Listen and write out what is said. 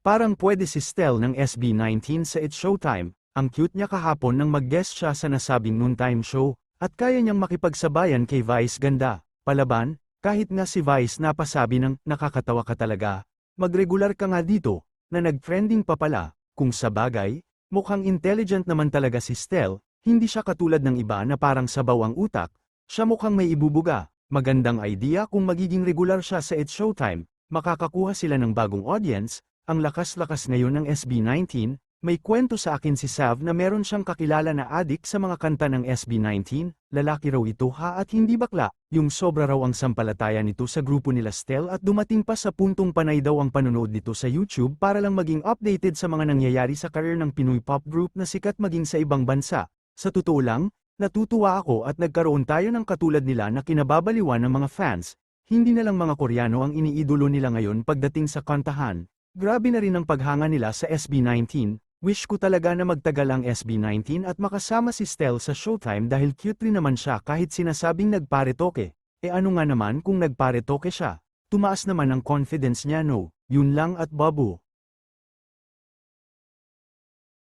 Parang pwede si Stel ng SB19 sa It's Showtime, ang cute niya kahapon nang mag-guest siya sa nasabing noontime show, at kaya niyang makipagsabayan kay Vice ganda. Palaban, kahit nga si Vice napasabi ng nakakatawa ka talaga, magregular ka nga dito, na nag-trending pa pala, kung sa bagay, mukhang intelligent naman talaga si Stel, hindi siya katulad ng iba na parang sabaw ang utak, siya mukhang may ibubuga, magandang idea kung magiging regular siya sa It's Showtime, makakakuha sila ng bagong audience, ang lakas-lakas ngayon ng SB19, may kwento sa akin si Sav na meron siyang kakilala na adik sa mga kanta ng SB19, lalaki raw ito ha at hindi bakla, yung sobra raw ang sampalataya nito sa grupo nila Stel at dumating pa sa puntong panay daw ang panonood nito sa YouTube para lang maging updated sa mga nangyayari sa career ng Pinoy pop group na sikat maging sa ibang bansa. Sa totoo lang, natutuwa ako at nagkaroon tayo ng katulad nila na kinababaliwan ng mga fans, hindi na lang mga Koreano ang iniidolo nila ngayon pagdating sa kantahan. Grabe na rin ang paghanga nila sa SB19, wish ko talaga na magtagal ang SB19 at makasama si Stel sa showtime dahil cute rin naman siya kahit sinasabing nagparetoke. E ano nga naman kung nagparetoke siya? Tumaas naman ang confidence niya no, yun lang at babu.